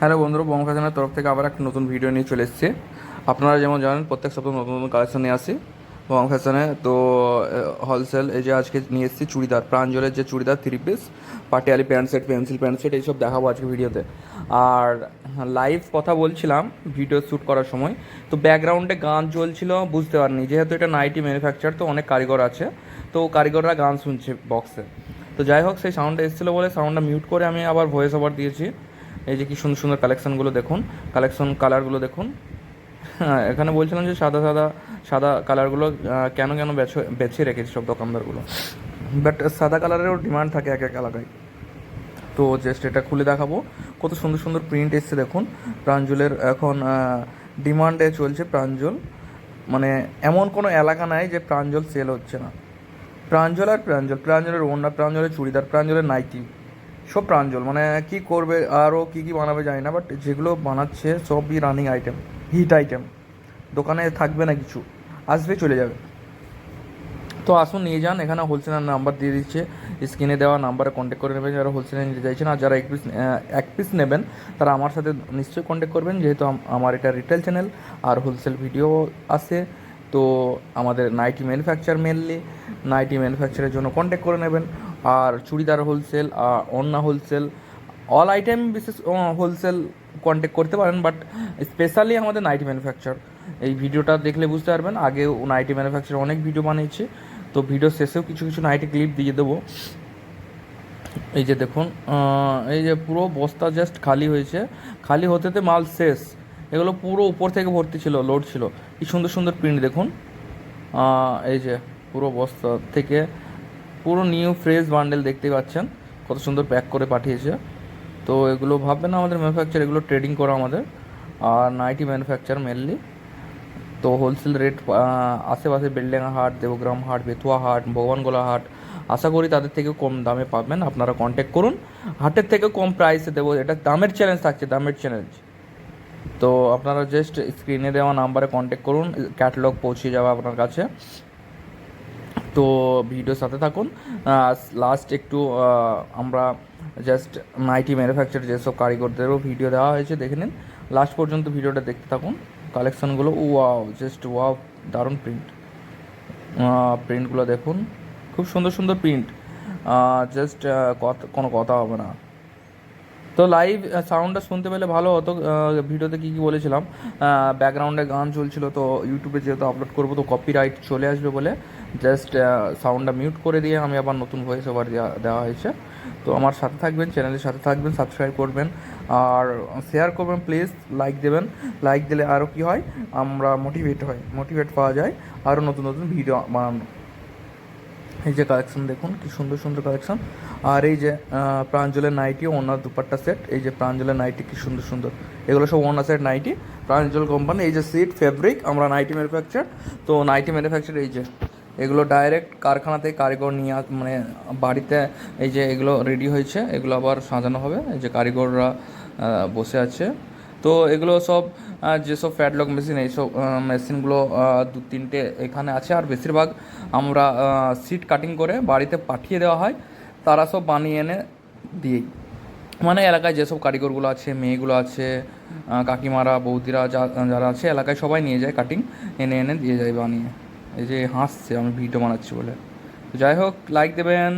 Hello বন্ধুরা বং ফ্যাশনের তরফ থেকে আবার একটা নতুন ভিডিও নিয়ে চলে এসেছি। আপনারা যেমন জানেন, প্রত্যেক সপ্তাহে নতুন নতুন কালেকশন নিয়ে আসি বং ফ্যাশনে। তো হোলসেল এই যে আজকে নিয়ে এসেছি চুড়িদার, প্রাঞ্জলের যে churidar three piece Patiala pant set pencil pant set এইসব দেখাবো আজকে ভিডিওতে আর লাইভ কথা বলছিলাম ভিডিও শ্যুট করার সময়। তো ব্যাকগ্রাউন্ডে গান চলছিল, বুঝতে পারিনি। যেহেতু এটা নাইটি ম্যানুফ্যাকচার তো অনেক কারিগর আছে। তো কারিগররা গান শুনছে বক্সে তো যাই হোক, সেই সাউন্ডটা এসেছিল বলে সাউন্ডটা মিউট করে আমি আবার ভয়েস ওভার দিয়েছি। এই যে কি সুন্দর সুন্দর কালেকশনগুলো দেখুন কালেকশন কালারগুলো দেখুন। হ্যাঁ এখানে বলছিলাম যে সাদা সাদা সাদা কালারগুলো কেন কেন বেছে বেছে রেখেছে সব দোকানদারগুলো। বাট সাদা কালারেরও ডিমান্ড থাকে এক এক এলাকায়। তো জাস্ট এটা খুলে দেখাবো। কত সুন্দর সুন্দর প্রিন্ট এসছে দেখুন। প্রাঞ্জলের এখন ডিমান্ডে চলছে প্রাঞ্জল। মানে এমন কোনো এলাকা নাই যে প্রাঞ্জল সেল হচ্ছে না। প্রাঞ্জল আর প্রাঞ্জল, প্রাঞ্জলের ওড়না প্রাঞ্জলের চুড়িদার, প্রাঞ্জলের নাইটি। সব প্রাঞ্জল মানে কি করবে, আরও কি কি বানাবে জানি না বাট যেগুলো বানাচ্ছে সবই রানিং আইটেম হিট আইটেম দোকানে থাকবে না কিছু, আসবে, চলে যাবে। তো আসুন, নিয়ে যান, এখানে হোলসেলার নাম্বার দিয়ে দিচ্ছে স্ক্রিনে দেওয়া নাম্বারে কন্ট্যাক্ট করে নেবেন, যারা হোলসেলে নিতে চাইছেন আর যারা এক পিস এক পিস নেবেন, তারা আমার সাথে নিশ্চয়ই কন্ট্যাক্ট করবেন, যেহেতু আমার এটা রিটেল চ্যানেল আর হোলসেল ভিডিও আছে, তো আমাদের নাইটি ম্যানুফ্যাকচার মেনলি নাইটি ম্যানুফ্যাকচারের জন্য কন্ট্যাক্ট করে নেবেন। আর চুড়িদার হোলসেল আর অন্যা হোলসেল অল আইটেম বিশেষ হোলসেল কন্ট্যাক্ট করতে পারেন বাট স্পেশালি আমাদের নাইটি ম্যানুফ্যাকচার এই ভিডিওটা দেখলে বুঝতে পারবেন, আগেও নাইটি ম্যানুফ্যাকচার অনেক ভিডিও বানিয়েছি, তো ভিডিও শেষেও কিছু কিছু নাইটি ক্লিপ দিয়ে দেবো। এই যে দেখুন এই যে পুরো বস্তা জাস্ট খালি হয়েছে। খালি হতে হতেতে মাল শেষ। এগুলো পুরো উপর থেকে ভর্তি ছিল লোড ছিল। কি সুন্দর সুন্দর প্রিন্ট দেখুন। এই যে পুরো বস্তা থেকে পুরো নিউ ফ্রেশ বান্ডেল দেখতে পাচ্ছেন। কত সুন্দর প্যাক করে পাঠিয়েছে। তো এগুলো ভাববেন আমাদের ম্যানুফ্যাকচার এগুলো ট্রেডিং করা আমাদের। আর নাইটি ম্যানুফ্যাকচার মেনলি তো হোলসেল রেট আশেপাশে বেলডাঙ্গা হাট দেবগ্রাম হাট বেতুয়া হাট ভগবানগোলা হাট, আশা করি তাদের থেকে কম দামে পাবেন। আপনারা কন্ট্যাক্ট করুন। হাটের থেকে কম প্রাইসে দেবো। এটা দামের চ্যালেঞ্জ থাকছে, দামের চ্যালেঞ্জ তো আপনারা জাস্ট স্ক্রিনে দেওয়া নাম্বারে কন্ট্যাক্ট করুন। ক্যাটালগ পৌঁছে যাবে আপনার কাছে। তো ভিডিওর সাথে থাকুন। লাস্ট একটু আমরা জাস্ট নাইটি ম্যানুফ্যাকচার যেসব কারিগরদেরও ভিডিও দেওয়া হয়েছে, দেখে নিন। লাস্ট পর্যন্ত ভিডিওটা দেখতে থাকুন। কালেকশনগুলো ওয়াও জাস্ট ওয়াও দারুণ প্রিন্ট প্রিন্টগুলো দেখুন। খুব সুন্দর সুন্দর প্রিন্ট জাস্ট কোনো কথা হবে না। তো লাইভ সাউন্ডটা শুনতে পেলে ভালো হতো। ভিডিওতে কী কী বলেছিলাম? ব্যাকগ্রাউন্ডে গান চলছিল, তো ইউটিউবে যেহেতু আপলোড করব, তো কপিরাইট চলে আসবে বলে। জাস্ট সাউন্ডটা মিউট করে দিয়ে আমি আবার নতুন ভয়েস ওভার দেওয়া হয়েছে। তো আমার সাথে থাকবেন চ্যানেলের সাথে থাকবেন সাবস্ক্রাইব করবেন। আর শেয়ার করবেন প্লিজ লাইক দেবেন। লাইক দিলে আরও কী হয়? আমরা মোটিভেট হয় মোটিভেট পাওয়া যায়। আরও নতুন নতুন ভিডিও বানানো। এই যে কালেকশন দেখুন, কি সুন্দর সুন্দর কালেকশন আর এই যে প্রাঞ্জলের নাইটি, ওনার দুপাট্টা সেট এই যে প্রাঞ্জলের নাইটি, কি সুন্দর সুন্দর। এগুলো সব ওনার সেট নাইটি। প্রাঞ্জল কোম্পানি এই যে সিট ফেব্রিক আমরা নাইটি ম্যানুফ্যাকচার তো নাইটি ম্যানুফ্যাকচার এই যে। এগুলো ডাইরেক্ট কারখানাতে কারিগর নিয়ে মানে বাড়িতে এই যে এগুলো রেডি হয়েছে, এগুলো আবার সাজানো হবে। এই যে কারিগররা বসে আছে। তো এগুলো সব যেসব ফ্যাটলক মেশিন এইসব মেশিনগুলো দু তিনটে এখানে আছে। আর বেশিরভাগ আমরা সিট কাটিং করে বাড়িতে পাঠিয়ে দেওয়া হয়। তারা সব বানিয়ে এনে দিয়েই। মানে এলাকায় যেসব কারিগরগুলো আছে, মেয়েগুলো আছে কাকিমারা, বৌদিরা যা- যারা আছে, এলাকায় সবাই নিয়ে যায় কাটিং এনে এনে দিয়ে যায় বানিয়ে। এই যে হাসছে আমি ভিডিও বানাচ্ছি বলে। যাই হোক লাইক দেবেন।